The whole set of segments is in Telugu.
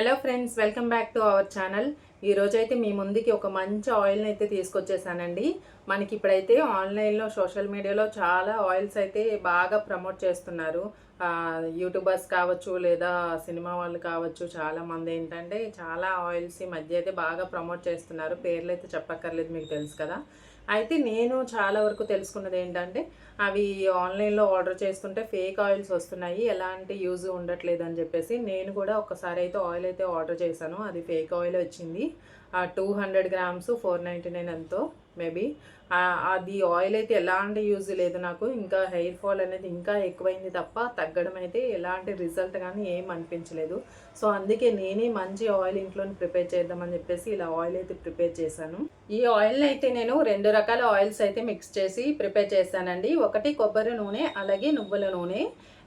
Hello friends welcome back to our channel ఈ రోజైతే మీ ముందుకి ఒక మంచి ఆయిల్ని అయితే తీసుకొచ్చేసానండి. మనకి ఇప్పుడైతే ఆన్లైన్లో సోషల్ మీడియాలో చాలా ఆయిల్స్ అయితే బాగా ప్రమోట్ చేస్తున్నారు. యూట్యూబర్స్ కావచ్చు లేదా సినిమా వాళ్ళు కావచ్చు చాలా మంది ఏంటంటే చాలా ఆయిల్స్ ఈ మధ్య అయితే బాగా ప్రమోట్ చేస్తున్నారు. పేర్లు అయితే చెప్పక్కర్లేదు మీకు తెలుసు కదా. అయితే నేను చాలా వరకు తెలుసుకున్నది ఏంటంటే అవి ఆన్లైన్లో ఆర్డర్ చేస్తుంటే ఫేక్ ఆయిల్స్ వస్తున్నాయి ఎలాంటి యూజ్ ఉండట్లేదు అని చెప్పేసి నేను కూడా ఒకసారి అయితే ఆయిల్ అయితే ఆర్డర్ చేశాను అది ఫేక్ ఆయిల్ వచ్చింది. Two hundred grams four ninety nine ఎంతో మేబీ అది ఆయిల్ అయితే ఎలాంటి యూజ్ లేదు నాకు. ఇంకా హెయిర్ ఫాల్ అనేది ఇంకా ఎక్కువైంది తప్ప తగ్గడం అయితే ఎలాంటి రిజల్ట్ కానీ ఏం అనిపించలేదు. సో అందుకే నేనే మంచి ఆయిల్ ఇంట్లోని ప్రిపేర్ చేద్దామని చెప్పేసి ఇలా ఆయిల్ అయితే ప్రిపేర్ చేశాను. ఈ ఆయిల్ని అయితే నేను రెండు రకాల ఆయిల్స్ అయితే మిక్స్ చేసి ప్రిపేర్ చేశానండి. ఒకటి కొబ్బరి నూనె అలాగే నువ్వుల నూనె.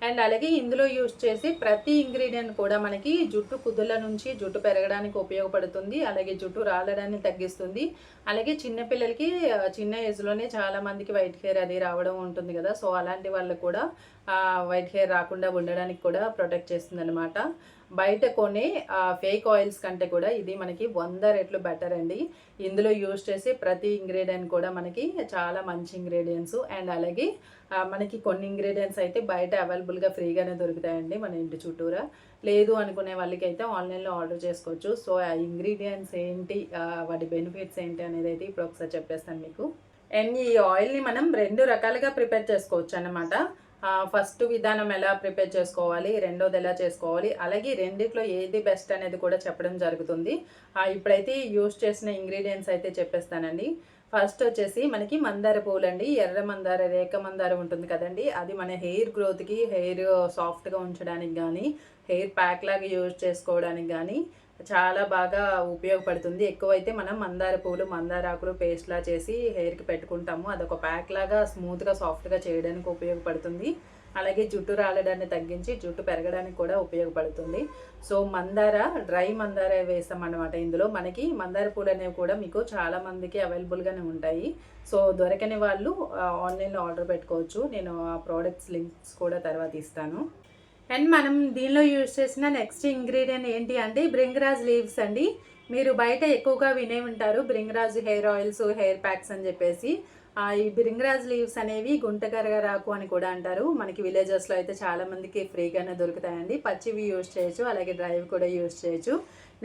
అండ్ అలాగే ఇందులో యూస్ చేసి ప్రతి ఇంగ్రీడియంట్ కూడా మనకి జుట్టు కుదుల నుంచి జుట్టు పెరగడానికి ఉపయోగపడుతుంది. అలాగే జుట్టు రాలడాన్ని తగ్గిస్తుంది. అలాగే చిన్నపిల్లలకి చిన్న ఏజ్లోనే చాలామందికి వైట్ హెయిర్ అది రావడం ఉంటుంది కదా. సో అలాంటి వాళ్ళకు కూడా వైట్ హెయిర్ రాకుండా ఉండడానికి కూడా ప్రొటెక్ట్ చేస్తుంది అనమాట బయట కొనే ఫేక్ ఆయిల్స్ కంటే కూడా ఇది మనకి వంద రెట్లు బెటర్ అండి. ఇందులో యూజ్ చేసే ప్రతి ఇంగ్రీడియంట్ కూడా మనకి చాలా మంచి ఇంగ్రీడియంట్స్ అండ్ అలాగే మనకి కొన్ని ఇంగ్రీడియంట్స్ అయితే బయట అవైలబుల్గా ఫ్రీగానే దొరుకుతాయండి మన ఇంటి చుట్టూరా. లేదు అనుకునే వాళ్ళకి అయితే ఆన్లైన్లో ఆర్డర్ చేసుకోవచ్చు. సో ఆ ఇంగ్రీడియంట్స్ ఏంటి వాటి బెనిఫిట్స్ ఏంటి అనేది అయితే ఇప్పుడు ఒకసారి చెప్పేస్తాను మీకు. అండ్ ఈ ఆయిల్ని మనం రెండు రకాలుగా ప్రిపేర్ చేసుకోవచ్చు అన్నమాట. ఫస్ట్ విధానం ఎలా ప్రిపేర్ చేసుకోవాలి రెండోది ఎలా చేసుకోవాలి అలాగే రెండిట్లో ఏది బెస్ట్ అనేది కూడా చెప్పడం జరుగుతుంది. ఇప్పుడైతే యూస్ చేసిన ఇంగ్రీడియంట్స్ అయితే చెప్పేస్తానండి. ఫస్ట్ వచ్చేసి మనకి మందార పూలు అండి ఎర్ర మందార రేఖ మందార ఉంటుంది కదండి. అది మన హెయిర్ గ్రోత్కి హెయిర్ సాఫ్ట్గా ఉంచడానికి కానీ హెయిర్ ప్యాక్ లాగా యూజ్ చేసుకోవడానికి కానీ చాలా బాగా ఉపయోగపడుతుంది. ఎక్కువైతే మనం మందార పూలు మందార ఆకులు పేస్ట్లా చేసి హెయిర్కి పెట్టుకుంటాము. అదొక ప్యాక్ లాగా స్మూత్గా సాఫ్ట్గా చేయడానికి ఉపయోగపడుతుంది. అలాగే జుట్టు రాలడాన్ని తగ్గించి జుట్టు పెరగడానికి కూడా ఉపయోగపడుతుంది. సో మందార డ్రై మందార వేసాం అనమాట ఇందులో. మనకి మందార పూలు అనేవి కూడా మీకు చాలామందికి అవైలబుల్గానే ఉంటాయి. సో దొరకని వాళ్ళు ఆన్లైన్లో ఆర్డర్ పెట్టుకోవచ్చు. నేను ఆ ప్రోడక్ట్స్ లింక్స్ కూడా తర్వాత ఇస్తాను. అండ్ మనం దీనిలో యూజ్ చేసిన నెక్స్ట్ ఇంగ్రీడియంట్ ఏంటి అంటే బ్రింగరాజ్ లీవ్స్ అండి. మీరు బయట ఎక్కువగా వినే ఉంటారు bhringraj hair oils hair packs అని చెప్పేసి. ఈ బ్రింగరాజ్ లీవ్స్ అనేవి గుంటకరగరాకు అని కూడా అంటారు. మనకి విలేజెస్లో అయితే చాలామందికి ఫ్రీగానే దొరుకుతాయండి. పచ్చివి యూజ్ చేయొచ్చు అలాగే డ్రైవ్ కూడా యూజ్ చేయొచ్చు.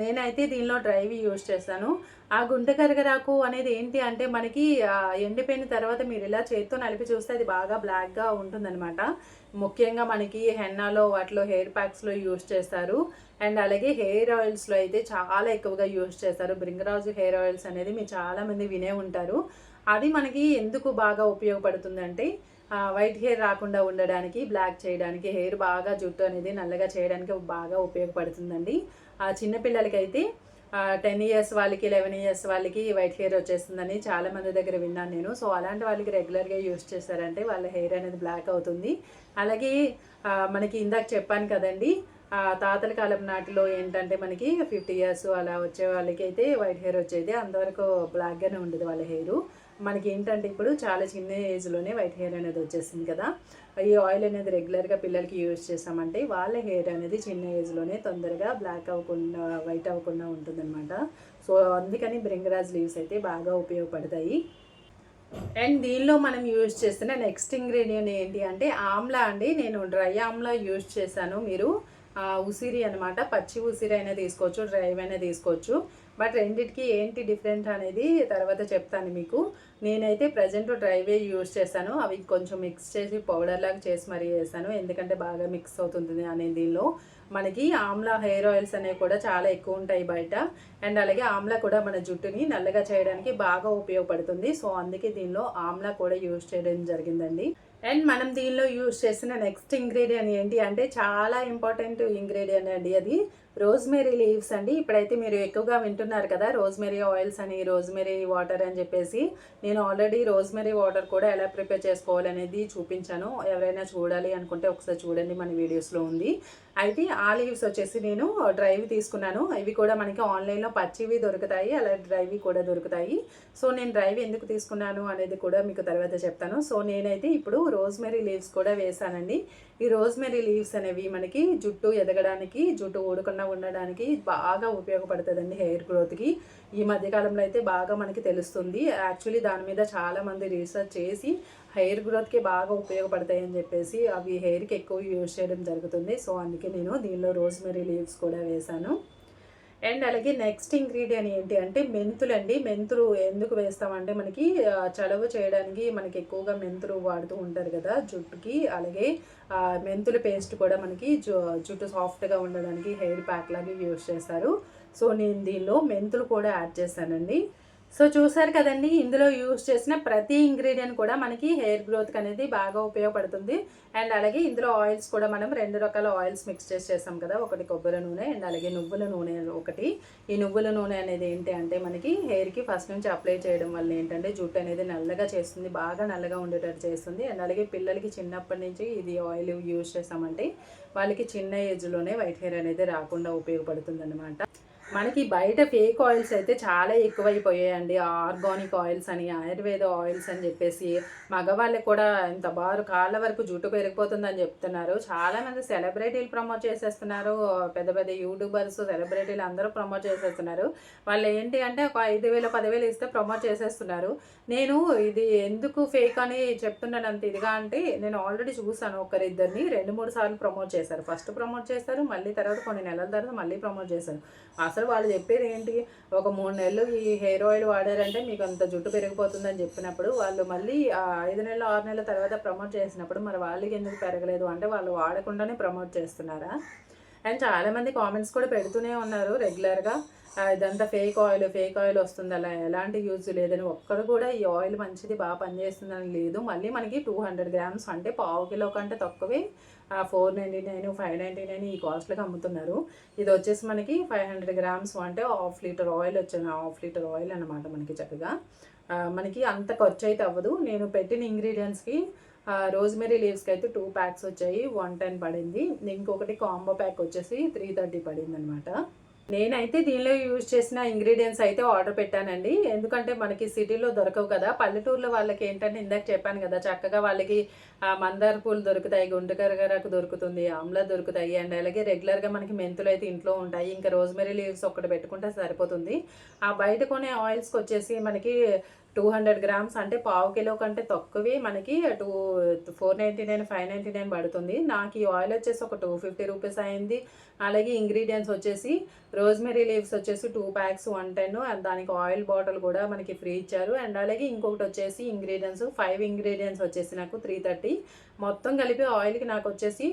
నేనైతే దీనిలో డ్రైవ్ యూజ్ చేస్తాను. ఆ గుంటకరగరాకు అనేది ఏంటి అంటే మనకి ఎండిపోయిన తర్వాత మీరు ఇలా చేతితో నలిపి చూస్తే అది బాగా బ్లాక్గా ఉంటుందన్నమాట. ముఖ్యంగా మనకి హెన్నాలో వాటిలో హెయిర్ ప్యాక్స్లో యూస్ చేస్తారు. అండ్ అలాగే హెయిర్ ఆయిల్స్లో అయితే చాలా ఎక్కువగా యూజ్ చేస్తారు. బ్రింగరాజు హెయిర్ ఆయిల్స్ అనేది మీరు చాలామంది వినే ఉంటారు. అది మనకి ఎందుకు బాగా ఉపయోగపడుతుందంటే వైట్ హెయిర్ రాకుండా ఉండడానికి బ్లాక్ చేయడానికి హెయిర్ బాగా జుట్టు అనేది నల్లగా చేయడానికి బాగా ఉపయోగపడుతుందండి. ఆ చిన్నపిల్లలకైతే టెన్ ఇయర్స్ వాళ్ళకి లెవెన్ ఇయర్స్ వాళ్ళకి వైట్ హెయిర్ వచ్చేస్తుందని చాలా మంది దగ్గర విన్నాను నేను. సో అలాంటి వాళ్ళకి రెగ్యులర్గా యూస్ చేశారంటే వాళ్ళ హెయిర్ అనేది బ్లాక్ అవుతుంది. అలాగే మనకి ఇందాక చెప్పాను కదండి తాతల కాలం నాటిలో ఏంటంటే మనకి ఫిఫ్టీ ఇయర్స్ అలా వచ్చే వాళ్ళకి అయితే వైట్ హెయిర్ వచ్చేది. అంతవరకు బ్లాక్గానే ఉండేది వాళ్ళ హెయిర్. మనకి ఏంటంటే ఇప్పుడు చాలా చిన్న ఏజ్లోనే వైట్ హెయిర్ అనేది వచ్చేసింది కదా. ఈ ఆయిల్ అనేది రెగ్యులర్గా పిల్లలకి యూజ్ చేసామంటే వాళ్ళ హెయిర్ అనేది చిన్న ఏజ్లోనే తొందరగా బ్లాక్ అవ్వకుండా వైట్ అవ్వకుండా ఉంటుందన్నమాట. సో అందుకని బ్రింగరాజ్ లీవ్స్ అయితే బాగా ఉపయోగపడతాయి. అండ్ దీనిలో మనం యూజ్ చేస్తున్న నెక్స్ట్ ఇంగ్రీడియంట్ ఏంటి అంటే ఆమ్లా అండి. నేను డ్రై ఆమ్లా యూజ్ చేశాను మీరు. ఉసిరి అనమాట పచ్చి ఉసిరి అయినా తీసుకోవచ్చు డ్రై అయినా తీసుకోవచ్చు. బట్ రెండింటికి ఏంటి డిఫరెంట్ అనేది తర్వాత చెప్తాను మీకు. నేనైతే ప్రజెంట్ డ్రైవే యూజ్ చేశాను. అవి కొంచెం మిక్స్ చేసి పౌడర్ లాగా చేసి మరీ చేశాను ఎందుకంటే బాగా మిక్స్ అవుతుంది అనే దీనిలో. మనకి ఆమ్లా హెయిర్ ఆయిల్స్ అనేవి కూడా చాలా ఎక్కువ ఉంటాయి బయట. అండ్ అలాగే ఆమ్లా కూడా మన జుట్టుని నల్లగా చేయడానికి బాగా ఉపయోగపడుతుంది. సో అందుకే దీనిలో ఆమ్లా కూడా యూజ్ చేయడం జరిగిందండి. అండ్ మనం దీనిలో యూజ్ చేసిన నెక్స్ట్ ఇంగ్రీడియంట్ ఏంటి అంటే చాలా ఇంపార్టెంట్ ఇంగ్రీడియంట్ అండి అది. రోజ్మెరీ లీవ్స్ అండి. ఇప్పుడైతే మీరు ఎక్కువగా వింటున్నారు కదా రోజ్మెరీ ఆయిల్స్ అని రోజ్మెరీ వాటర్ అని చెప్పేసి. నేను ఆల్రెడీ రోజ్మెరీ వాటర్ కూడా ఎలా ప్రిపేర్ చేసుకోవాలనేది చూపించాను. ఎవరైనా చూడాలి అనుకుంటే ఒకసారి చూడండి మన వీడియోస్లో ఉంది. అయితే ఆ లీవ్స్ వచ్చేసి నేను డ్రైవ్ తీసుకున్నాను. ఇవి కూడా మనకి ఆన్లైన్లో పచ్చివి దొరుకుతాయి అలాగే డ్రైవి కూడా దొరుకుతాయి. సో నేను డ్రైవ్ ఎందుకు తీసుకున్నాను అనేది కూడా మీకు తర్వాత చెప్తాను. సో నేనైతే ఇప్పుడు రోజ్మెరీ లీవ్స్ కూడా వేసానండి. ఈ రోజ్మెరీ లీవ్స్ అనేవి మనకి జుట్టు ఎదగడానికి జుట్టు ఊడకుండా ఉండడానికి బాగా ఉపయోగపడుతుందండి హెయిర్ గ్రోత్కి. ఈ మధ్యకాలంలో అయితే బాగా మనకి తెలుస్తుంది. యాక్చువల్లీ దాని మీద చాలామంది రీసెర్చ్ చేసి హెయిర్ గ్రోత్కి బాగా ఉపయోగపడతాయి అని చెప్పేసి అవి హెయిర్కి ఎక్కువ యూజ్ చేయడం జరుగుతుంది. సో అందుకే నేను దీనిలో రోజ్మెరీ లీవ్స్ కూడా వేశాను. అండ్ అలాగే నెక్స్ట్ ఇంగ్రీడియంట్ ఏంటి అంటే మెంతులు అండి. మెంతులు ఎందుకు వేస్తామంటే మనకి చలవ చేయడానికి మనకి ఎక్కువగా మెంతులు వాడుతూ ఉంటారు కదా జుట్టుకి. అలాగే మెంతుల పేస్ట్ కూడా మనకి జు జుట్టు సాఫ్ట్గా ఉండడానికి హెయిర్ ప్యాక్ లాగా యూజ్ చేస్తారు. సో నేను దీనిలో మెంతులు కూడా యాడ్ చేశానండి. సో చూసారు కదండి ఇందులో యూజ్ చేసిన ప్రతి ఇంగ్రీడియంట్ కూడా మనకి హెయిర్ గ్రోత్కి అనేది బాగా ఉపయోగపడుతుంది. అండ్ అలాగే ఇందులో ఆయిల్స్ కూడా మనం రెండు రకాల ఆయిల్స్ మిక్స్ చేసి చేసాం కదా ఒకటి కొబ్బరి నూనె అండ్ అలాగే నువ్వుల నూనె ఒకటి. ఈ నువ్వుల నూనె అనేది ఏంటి అంటే మనకి హెయిర్కి ఫస్ట్ నుంచి అప్లై చేయడం వల్ల ఏంటంటే జుట్టు అనేది నల్లగా చేస్తుంది బాగా నల్లగా ఉండేటట్టు చేస్తుంది. అండ్ అలాగే పిల్లలకి చిన్నప్పటి నుంచి ఇది ఆయిల్ యూజ్ చేసామంటే వాళ్ళకి చిన్న ఏజ్లోనే వైట్ హెయిర్ అనేది రాకుండా ఉపయోగపడుతుంది అనమాట మనకి బయట ఫేక్ ఆయిల్స్ అయితే చాలా ఎక్కువైపోయాయండి. ఆర్గానిక్ ఆయిల్స్ అని ఆయుర్వేద ఆయిల్స్ అని చెప్పేసి మగవాళ్ళకి కూడా ఇంత బారు కాళ్ళ వరకు జుట్టు పెరిగిపోతుందని చెప్తున్నారు. చాలామంది సెలబ్రిటీలు ప్రమోట్ చేసేస్తున్నారు. పెద్ద పెద్ద యూట్యూబర్స్ సెలబ్రిటీలు అందరూ ప్రమోట్ చేసేస్తున్నారు. వాళ్ళు ఏంటి అంటే ఒక ఐదు వేలు పదివేలు ఇస్తే ప్రమోట్ చేసేస్తున్నారు. నేను ఇది ఎందుకు ఫేక్ అని చెప్తున్నాను అంత ఇదిగా అంటే నేను ఆల్రెడీ చూసాను ఒకరిద్దరిని రెండు మూడు సార్లు ప్రమోట్ చేశారు. ఫస్ట్ ప్రమోట్ చేస్తారు మళ్ళీ తర్వాత కొన్ని నెలల తర్వాత మళ్ళీ ప్రమోట్ చేశారు. అసలు వాళ్ళు చెప్పేది ఏంటి? ఒక మూడు నెలలు ఈ హెయిర్ ఆయిల్ వాడారంటే మీకు అంత జుట్టు పెరిగిపోతుందని చెప్పినప్పుడు వాళ్ళు మళ్ళీ ఐదు నెలలు ఆరు నెలల తర్వాత ప్రమోట్ చేసినప్పుడు మరి వాళ్ళకి ఎందుకు పెరగలేదు? అంటే వాళ్ళు వాడకుండానే ప్రమోట్ చేస్తున్నారా? అండ్ చాలామంది కామెంట్స్ కూడా పెడుతూనే ఉన్నారు రెగ్యులర్గా. ఇదంతా ఫేక్ ఆయిల్ ఫేక్ ఆయిల్ వస్తుంది. అలా ఎలాంటి యూజ్ లేదని ఒక్కడు కూడా ఈ ఆయిల్ మంచిది బాగా పనిచేస్తుందని లేదు. మళ్ళీ మనకి టూ హండ్రెడ్ గ్రామ్స్ అంటే పావు కిలో కంటే తక్కువే four ninety nine five ninety nine ఈ కాస్ట్లకు అమ్ముతున్నారు. ఇది వచ్చేసి మనకి ఫైవ్ హండ్రెడ్ గ్రామ్స్ అంటే హాఫ్ లీటర్ ఆయిల్ వచ్చింది హాఫ్ లీటర్ ఆయిల్ అనమాట మనకి చక్కగా. మనకి అంత ఖర్చు అయితే అవ్వదు. నేను పెట్టిన ఇంగ్రీడియంట్స్కి రోజ్మెరీ లీవ్స్కి అయితే టూ ప్యాక్స్ వచ్చాయి వన్ టెన్ పడింది. ఇంకొకటి కాంబో ప్యాక్ వచ్చేసి త్రీ థర్టీ పడింది అనమాట నేనైతే దీనిలో యూజ్ చేసిన ఇంగ్రీడియంట్స్ అయితే ఆర్డర్ పెట్టానండి. ఎందుకంటే మనకి సిటీలో దొరకవు కదా. పల్లెటూరులో వాళ్ళకి ఏంటంటే ఇందాక చెప్పాను కదా చక్కగా వాళ్ళకి మందార పూలు దొరుకుతాయి గుండెకరగరకు దొరుకుతుంది ఆమ్లా దొరుకుతాయి అండ్ అలాగే రెగ్యులర్గా మనకి మెంతులు అయితే ఇంట్లో ఉంటాయి. ఇంకా రోజ్మెరీ లీవ్స్ ఒకటి పెట్టుకుంటే సరిపోతుంది. ఆ బయట కొనే ఆయిల్స్కి వచ్చేసి మనకి టూ హండ్రెడ్ గ్రామ్స్ అంటే పావు కిలో కంటే తక్కువే మనకి two four ninety nine five ninety nine పడుతుంది. నాకు ఈ ఆయిల్ వచ్చేసి ఒక టూ ఫిఫ్టీ రూపీస్ అయింది. అలాగే ఇంగ్రీడియంట్స్ వచ్చేసి రోజ్మెరీ లీవ్స్ వచ్చేసి two packs one ten. And దానికి ఆయిల్ బాటిల్ కూడా మనకి ఫ్రీ ఇచ్చారు. అండ్ అలాగే ఇంకొకటి వచ్చేసి ఇంగ్రీడియంట్స్ ఫైవ్ ఇంగ్రీడియంట్స్ వచ్చేసి నాకు త్రీ థర్టీ. మొత్తం కలిపి ఆయిల్కి నాకు వచ్చేసి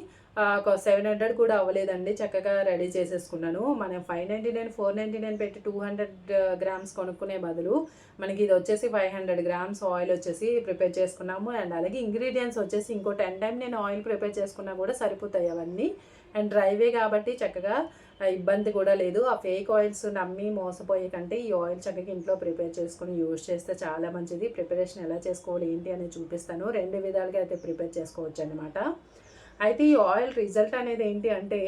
సెవెన్ హండ్రెడ్ కూడా అవ్వలేదండి. చక్కగా రెడీ చేసేసుకున్నాను. మనం five ninety nine four ninety nine పెట్టి టూ హండ్రెడ్ గ్రామ్స్ కొనుక్కునే బదులు మనకి ఇది వచ్చేసి ఫైవ్ హండ్రెడ్ గ్రామ్స్ ఆయిల్ వచ్చేసి ప్రిపేర్ చేసుకున్నాము. అండ్ అలాగే ఇంగ్రీడియంట్స్ వచ్చేసి ఇంకో టెన్ టైం నేను ఆయిల్ ప్రిపేర్ చేసుకున్నా కూడా సరిపోతాయి అవన్నీ. అండ్ డ్రైవే కాబట్టి చక్కగా ఇబ్బంది కూడా లేదు. ఆ ఫేక్ ఆయిల్స్ నమ్మి మోసపోయే కంటే ఈ ఆయిల్ చక్కగా ఇంట్లో ప్రిపేర్ చేసుకుని యూజ్ చేస్తే చాలా మంచిది. ప్రిపరేషన్ ఎలా చేసుకోవాలి ఏంటి అనేది చూపిస్తాను. రెండు విధాలుగా అయితే ప్రిపేర్ చేసుకోవచ్చు అనమాట అయితే ఈ ఆయిల్ రిజల్ట్ అనేది ఏంటి అంటే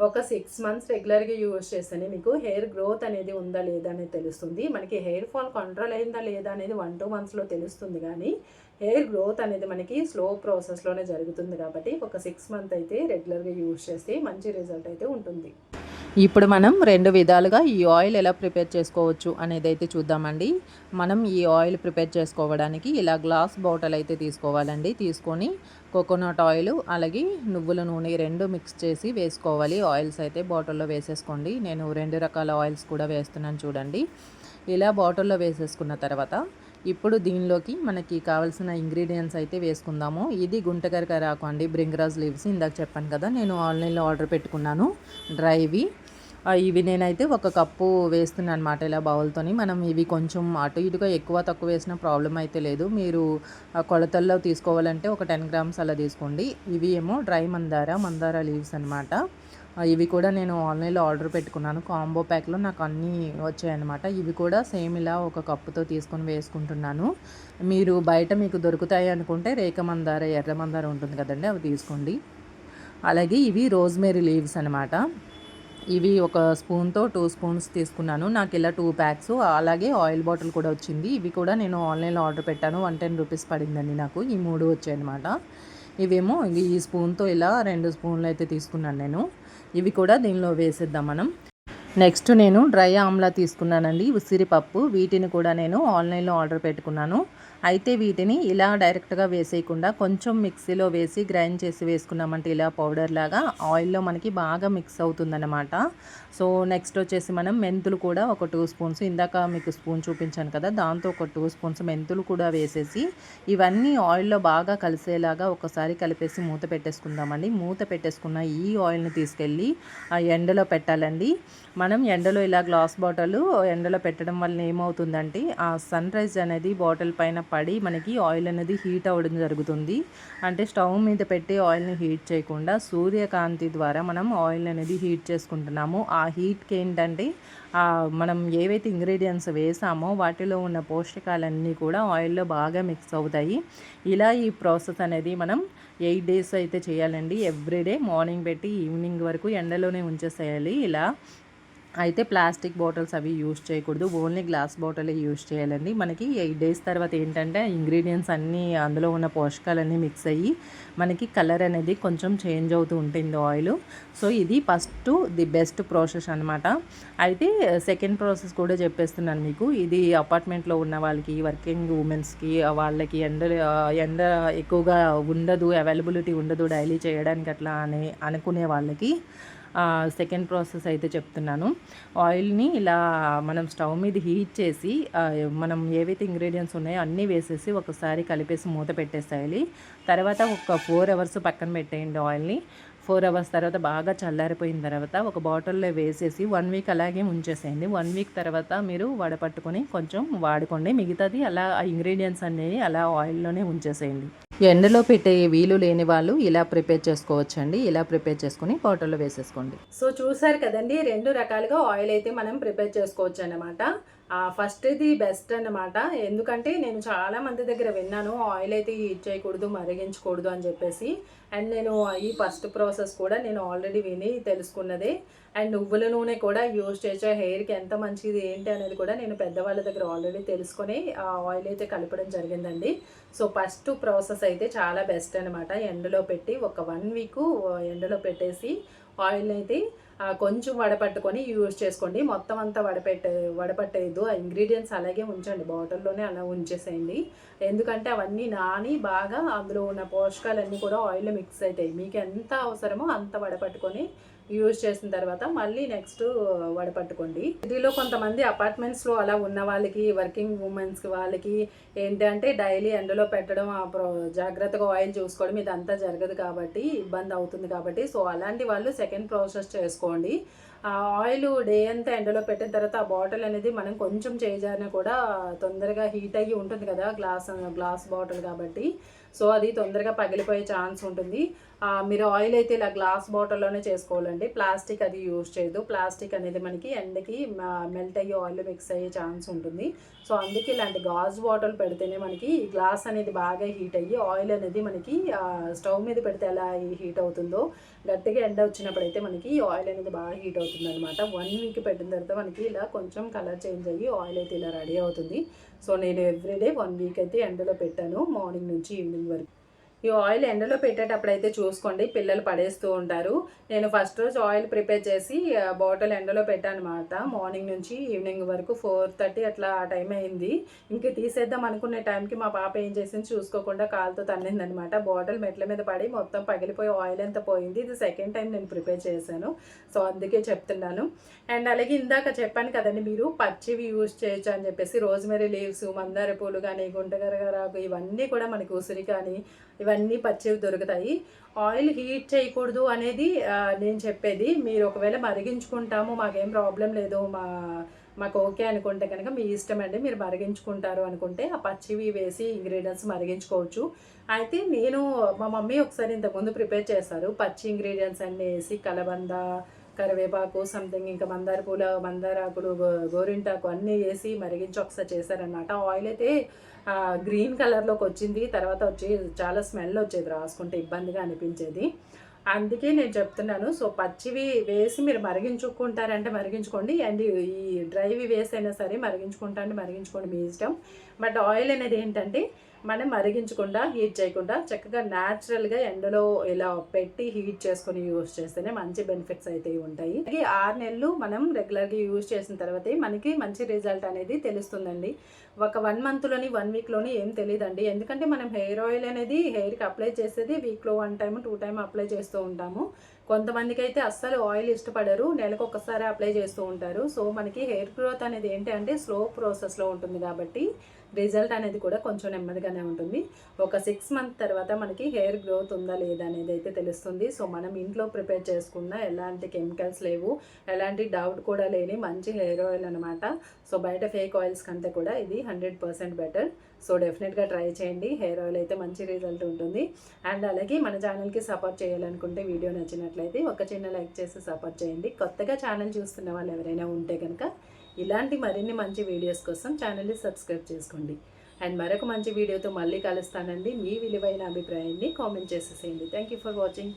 ఒక సిక్స్ మంత్స్ రెగ్యులర్గా యూజ్ చేస్తేనే మీకు హెయిర్ గ్రోత్ అనేది ఉందా లేదా అనేది తెలుస్తుంది. మనకి హెయిర్ ఫాల్ కంట్రోల్ అయిందా లేదా అనేది వన్ టూ మంత్స్లో తెలుస్తుంది కానీ హెయిర్ గ్రోత్ అనేది మనకి స్లో ప్రాసెస్లోనే జరుగుతుంది కాబట్టి ఒక సిక్స్ మంత్ అయితే రెగ్యులర్గా యూజ్ చేస్తే మంచి రిజల్ట్ అయితే ఉంటుంది. ఇప్పుడు మనం రెండు విధాలుగా ఈ ఆయిల్ ఎలా ప్రిపేర్ చేసుకోవచ్చు అనేది అయితే చూద్దామండి. మనం ఈ ఆయిల్ ప్రిపేర్ చేసుకోవడానికి ఇలా గ్లాస్ బాటిల్ అయితే తీసుకోవాలండి. తీసుకొని కోకోనట్ ఆయిల్ అలాగే నువ్వుల నూనె రెండు మిక్స్ చేసి వేసుకోవాలి. ఆయిల్స్ అయితే బాటిల్లో వేసేసుకోండి. నేను రెండు రకాల ఆయిల్స్ కూడా వేస్తున్నాను చూడండి. ఇలా బాటిల్లో వేసేసుకున్న తర్వాత ఇప్పుడు దీనిలోకి మనకి కావాల్సిన ఇంగ్రీడియంట్స్ అయితే వేసుకుందాము. ఇది గుంటకరకరాకు అండి. బ్రింగరాజ్ లీవ్స్ ఇందాక చెప్పాను కదా నేను ఆన్లైన్లో ఆర్డర్ పెట్టుకున్నాను. డ్రైవి ఇవి నేనైతే ఒక కప్పు వేస్తున్నాను అనమాట ఇలా బౌల్తోని. మనం ఇవి కొంచెం అటు ఇటుగా ఎక్కువ తక్కువ వేసిన ప్రాబ్లం అయితే లేదు. మీరు కొలతల్లో తీసుకోవాలంటే ఒక టెన్ గ్రామ్స్ అలా తీసుకోండి. ఇవి ఏమో డ్రై మందార మందార లీవ్స్ అనమాట ఇవి కూడా నేను ఆన్లైన్లో ఆర్డర్ పెట్టుకున్నాను. కాంబో ప్యాక్లో నాకు అన్నీ వచ్చాయన్నమాట ఇవి కూడా సేమ్ ఇలా ఒక కప్పుతో తీసుకొని వేసుకుంటున్నాను. మీరు బయట మీకు దొరుకుతాయి అనుకుంటే రేఖ మందార ఎర్ర మందార ఉంటుంది కదండి అవి తీసుకోండి. అలాగే ఇవి రోజ్మేరీ లీవ్స్ అనమాట ఇవి ఒక స్పూన్తో టూ స్పూన్స్ తీసుకున్నాను. నాకు ఇలా టూ ప్యాక్స్ అలాగే ఆయిల్ బాటిల్ కూడా వచ్చింది. ఇవి కూడా నేను ఆన్లైన్లో ఆర్డర్ పెట్టాను. వన్ టెన్ రూపీస్ పడిందండి నాకు. ఈ మూడు వచ్చాయన్నమాట. ఇవేమో ఈ స్పూన్తో ఇలా రెండు స్పూన్లు అయితే తీసుకున్నాను నేను. ఇవి కూడా దీనిలో వేసేద్దాం మనం. నెక్స్ట్ నేను డ్రై ఆమ్లా తీసుకున్నానండి. ఉసిరిపప్పు. వీటిని కూడా నేను ఆన్లైన్లో ఆర్డర్ పెట్టుకున్నాను. అయితే వీటిని ఇలా డైరెక్ట్గా వేసేయకుండా కొంచెం మిక్సీలో వేసి గ్రైండ్ చేసి వేసుకున్నామంటే ఇలా పౌడర్ లాగా ఆయిల్లో మనకి బాగా మిక్స్ అవుతుందన్నమాట. సో నెక్స్ట్ వచ్చేసి మనం మెంతులు కూడా ఒక టూ స్పూన్స్ ఇందాక మీకు స్పూన్ చూపించాను కదా దాంతో ఒక టూ స్పూన్స్ మెంతులు కూడా వేసేసి ఇవన్నీ ఆయిల్లో బాగా కలిసేలాగా ఒకసారి కలిపేసి మూత పెట్టేసుకుందామండి. మూత పెట్టేసుకున్న ఈ ఆయిల్ని తీసుకెళ్ళి ఆ ఎండలో పెట్టాలండి. మనం ఎండలో ఇలా గ్లాస్ బాటిల్ ఎండలో పెట్టడం వల్ల ఏమవుతుందంటే ఆ సన్ రైజ్ అనేది బాటిల్ పైన పడి మనకి ఆయిల్ అనేది హీట్ అవ్వడం జరుగుతుంది. అంటే స్టవ్ మీద పెట్టి ఆయిల్ని హీట్ చేయకుండా సూర్యకాంతి ద్వారా మనం ఆయిల్ అనేది హీట్ చేసుకుంటున్నాము. ఆ ఆ హీట్కి ఏంటంటే మనం ఏవైతే ఇంగ్రీడియంట్స్ వేసామో వాటిలో ఉన్న పోషకాలన్నీ కూడా ఆయిల్లో బాగా మిక్స్ అవుతాయి. ఇలా ఈ ప్రాసెస్ అనేది మనం ఎయిట్ డేస్ అయితే చేయాలండి. ఎవ్రీడే మార్నింగ్ పెట్టి ఈవినింగ్ వరకు ఎండలోనే ఉంచేసేయాలి. ఇలా అయితే ప్లాస్టిక్ బాటిల్స్ అవి యూజ్ చేయకూడదు. ఓన్లీ గ్లాస్ బాటిలే యూజ్ చేయాలండి. మనకి ఎయిట్ డేస్ తర్వాత ఏంటంటే ఇంగ్రీడియంట్స్ అన్నీ అందులో ఉన్న పోషకాలన్నీ మిక్స్ అయ్యి మనకి కలర్ అనేది కొంచెం చేంజ్ అవుతూ ఉంటుంది ఆయిల్. సో ఇది ఫస్ట్ ది బెస్ట్ ప్రాసెస్ అనమాట అయితే సెకండ్ ప్రాసెస్ కూడా చెప్పేస్తున్నాను మీకు. ఇది అపార్ట్మెంట్లో ఉన్న వాళ్ళకి వర్కింగ్ ఉమెన్స్కి వాళ్ళకి ఎండ ఎండ ఎక్కువగా ఉండదు అవైలబిలిటీ ఉండదు డైలీ చేయడానికి అట్లా అని అనుకునే వాళ్ళకి సెకండ్ ప్రాసెస్ అయితే చెప్తున్నాను. ఆయిల్ని ఇలా మనం స్టవ్ మీద హీట్ చేసి మనం ఏవైతే ఇంగ్రీడియంట్స్ ఉన్నాయో అన్నీ వేసేసి ఒకసారి కలిపేసి మూత పెట్టేసేయాలి. తర్వాత ఒక ఫోర్ అవర్స్ పక్కన పెట్టేయండి ఆయిల్ని ఫోర్ అవర్స్ తర్వాత బాగా చల్లారిపోయిన తర్వాత ఒక బాటిల్లో వేసేసి వన్ వీక్ అలాగే ఉంచేసేయండి. వన్ వీక్ తర్వాత మీరు వడపట్టుకొని కొంచెం వాడుకోండి. మిగతాది అలా ఆ ఇంగ్రీడియంట్స్ అనేవి అలా ఆయిల్లోనే ఉంచేసేయండి. ఎండలో పెట్టే వీలు లేని వాళ్ళు ఇలా ప్రిపేర్ చేసుకోవచ్చండి. ఇలా ప్రిపేర్ చేసుకుని బాటిల్లో వేసేసుకోండి. సో చూసారు కదండి రెండు రకాలుగా ఆయిల్ అయితే మనం ప్రిపేర్ చేసుకోవచ్చు అన్నమాట ఫస్ట్ ఇది బెస్ట్ అనమాట ఎందుకంటే నేను చాలా మంది దగ్గర విన్నాను ఆయిల్ అయితే హీట్ చేయకూడదు మరిగించకూడదు అని చెప్పేసి. అండ్ నేను ఈ ఫస్ట్ ప్రాసెస్ కూడా నేను ఆల్రెడీ విని తెలుసుకున్నదే. అండ్ నువ్వుల నూనె కూడా యూజ్ చేసే హెయిర్కి ఎంత మంచిది ఏంటి అనేది కూడా నేను పెద్దవాళ్ళ దగ్గర ఆల్రెడీ తెలుసుకొని ఆ ఆయిల్ అయితే కలపడం జరిగిందండి. సో ఫస్ట్ ప్రాసెస్ అయితే చాలా బెస్ట్ అనమాట ఎండలో పెట్టి ఒక వన్ వీక్ ఎండలో పెట్టేసి ఆయిల్ అయితే కొంచెం వడపట్టుకొని యూజ్ చేసుకోండి. మొత్తం అంతా వడపెట్టే వడపట్టేయద్దు. ఆ ఇంగ్రీడియంట్స్ అలాగే ఉంచండి. బాటిల్లోనే అలా ఉంచేసేయండి. ఎందుకంటే అవన్నీ నాని బాగా అందులో ఉన్న పోషకాలన్నీ కూడా ఆయిల్లో మిక్స్ అవుతాయి మీకు ఎంత అవసరమో అంత వడపట్టుకొని యూజ్ చేసిన తర్వాత మళ్ళీ నెక్స్ట్ వడపట్టుకోండి. సిటీలో కొంతమంది అపార్ట్మెంట్స్లో అలా ఉన్న వాళ్ళకి వర్కింగ్ ఉమెన్స్కి వాళ్ళకి ఏంటంటే డైలీ ఎండలో పెట్టడం జాగ్రత్తగా ఆయిల్ చూసుకోవడం ఇదంతా జరగదు కాబట్టి ఇబ్బంది అవుతుంది కాబట్టి సో అలాంటి వాళ్ళు సెకండ్ ప్రాసెస్ చేసుకోండి. ఆయిల్ డే అంతా ఎండలో పెట్టిన తర్వాత ఆ బాటిల్ అనేది మనం కొంచెం చేజారినా కూడా తొందరగా హీట్ అయ్యి ఉంటుంది కదా గ్లాస్ గ్లాస్ బాటిల్ కాబట్టి. సో అది తొందరగా పగిలిపోయే ఛాన్స్ ఉంటుంది. మీరు ఆయిల్ అయితే ఇలా గ్లాస్ బాటిల్లోనే చేసుకోవాలండి. ప్లాస్టిక్ అది యూజ్ చేయదు. ప్లాస్టిక్ అనేది మనకి ఎండకి మెల్ట్ అయ్యి ఆయిల్ మిక్స్ అయ్యే ఛాన్స్ ఉంటుంది. సో అందుకే ఇలాంటి గాజు బాటిల్ పెడితేనే మనకి గ్లాస్ అనేది బాగా హీట్ అయ్యి ఆయిల్ అనేది మనకి స్టవ్ మీద పెడితే ఎలా హీట్ అవుతుందో గట్టిగా ఎండ వచ్చినప్పుడు అయితే మనకి ఆయిల్ అనేది బాగా హీట్ అవుతుంది అనమాట వన్ వీక్ పెట్టిన తర్వాత మనకి ఇలా కొంచెం కలర్ చేంజ్ అయ్యి ఆయిల్ అయితే ఇలా రెడీ అవుతుంది. సో నేను ఎవ్రీడే వన్ వీక్ అయితే ఎండలో పెట్టాను మార్నింగ్ నుంచి ఈవినింగ్ వరకు. ఈ ఆయిల్ ఎండలో పెట్టేటప్పుడు అయితే చూసుకోండి. పిల్లలు పడేస్తూ ఉంటారు. నేను ఫస్ట్ రోజు ఆయిల్ ప్రిపేర్ చేసి బాటిల్ ఎండలో పెట్టాను అనమాట మార్నింగ్ నుంచి ఈవినింగ్ వరకు ఫోర్ థర్టీ అట్లా ఆ టైం అయింది. ఇంక తీసేద్దాం అనుకునే టైంకి మా పాప ఏం చేసింది చూసుకోకుండా కాలుతో తన్నిందనమాట. బాటిల్ మెట్ల మీద పడి మొత్తం పగిలిపోయి ఆయిల్ ఎంత పోయింది. ఇది సెకండ్ టైం నేను ప్రిపేర్ చేశాను. సో అందుకే చెప్తున్నాను. అండ్ అలాగే ఇందాక చెప్పాను కదండి మీరు పచ్చివి యూజ్ చేయొచ్చు అని చెప్పేసి రోజ్మెరీ లీవ్స్ మందార పూలు కానీ గుంటగరగరాకు ఇవన్నీ కూడా మనకి ఉసిరి కానీ ఇవన్నీ పచ్చివి దొరుకుతాయి. ఆయిల్ హీట్ చేయకూడదు అనేది నేను చెప్పేది. మీరు ఒకవేళ మరిగించుకుంటాము మాకేం ప్రాబ్లం లేదు మా మాకు ఓకే అనుకుంటే కనుక మీ ఇష్టం అండి మీరు మరిగించుకుంటారు అనుకుంటే ఆ పచ్చివి వేసి ఇంగ్రీడియంట్స్ మరిగించుకోవచ్చు. అయితే నేను మా మమ్మీ ఒకసారి ఇంతకుముందు ప్రిపేర్ చేస్తారు పచ్చి ఇంగ్రీడియంట్స్ అన్నీ వేసి కలబంద కరివేపాకు సంథింగ్ ఇంకా మందార పూల మందారాకులు గోరింటాకు అన్నీ వేసి మరిగించి ఒకసారి చేశారనమాట ఆయిల్ అయితే గ్రీన్ కలర్లోకి వచ్చింది. తర్వాత వచ్చి చాలా స్మెల్ వచ్చేది రాసుకుంటే ఇబ్బందిగా అనిపించేది. అందుకే నేను చెప్తున్నాను సో పచ్చివి వేసి మీరు మరిగించుకుంటారంటే మరిగించుకోండి. అండ్ ఈ డ్రైవి వేసైనా సరే మరిగించుకుంటా అంటే మరిగించుకోండి మీ ఇష్టం. బట్ ఆయిల్ అనేది ఏంటంటే మనం మరిగించకుండా హీట్ చేయకుండా చక్కగా న్యాచురల్గా ఎండలో ఇలా పెట్టి హీట్ చేసుకొని యూజ్ చేస్తేనే మంచి బెనిఫిట్స్ అయితే ఉంటాయి. అలాగే ఆరు నెలలు మనం రెగ్యులర్గా యూజ్ చేసిన తర్వాతే మనకి మంచి రిజల్ట్ అనేది తెలుస్తుందండి. ఒక వన్ మంత్లోని వన్ వీక్లోని ఏం తెలియదండి ఎందుకంటే మనం హెయిర్ ఆయిల్ అనేది హెయిర్కి అప్లై చేసేది వీక్లో one time two time apply చేస్తూ ఉంటాము. కొంతమందికి అయితే అస్సలు ఆయిల్ ఇష్టపడరు నెలకు ఒక్కసారి అప్లై చేస్తూ ఉంటారు. సో మనకి హెయిర్ గ్రోత్ అనేది ఏంటి అంటే స్లో ప్రాసెస్లో ఉంటుంది కాబట్టి రిజల్ట్ అనేది కూడా కొంచెం నెమ్మదిగానే ఉంటుంది. ఒక సిక్స్ మంత్ తర్వాత మనకి హెయిర్ గ్రోత్ ఉందా లేదా అనేది అయితే తెలుస్తుంది. సో మనం ఇంట్లో ప్రిపేర్ చేసుకున్న ఎలాంటి కెమికల్స్ లేవు ఎలాంటి డౌట్ కూడా లేని మంచి హెయిర్ ఆయిల్ అనమాట సో బయట ఫేక్ ఆయిల్స్ కంటే కూడా ఇది హండ్రెడ్ పర్సెంట్ బెటర్ సో డెఫినెట్గా ట్రై చేయండి. హెయిర్ ఆయిల్ అయితే మంచి రిజల్ట్ ఉంటుంది. అండ్ అలాగే మన ఛానల్కి సపోర్ట్ చేయాలనుకుంటే వీడియో నచ్చినట్లయితే ఒక చిన్న లైక్ చేసి సపోర్ట్ చేయండి. కొత్తగా ఛానల్ చూస్తున్న వాళ్ళు ఎవరైనా ఉంటే కనుక ఇలాంటి మరిన్ని మంచి వీడియోస్ కోసం ఛానల్ని సబ్స్క్రైబ్ చేసుకోండి. అండ్ మరొక మంచి వీడియోతో మళ్ళీ కలుస్తానండి. మీ విలువైన అభిప్రాయాన్ని కామెంట్ చేసేసేయండి. Thank you for watching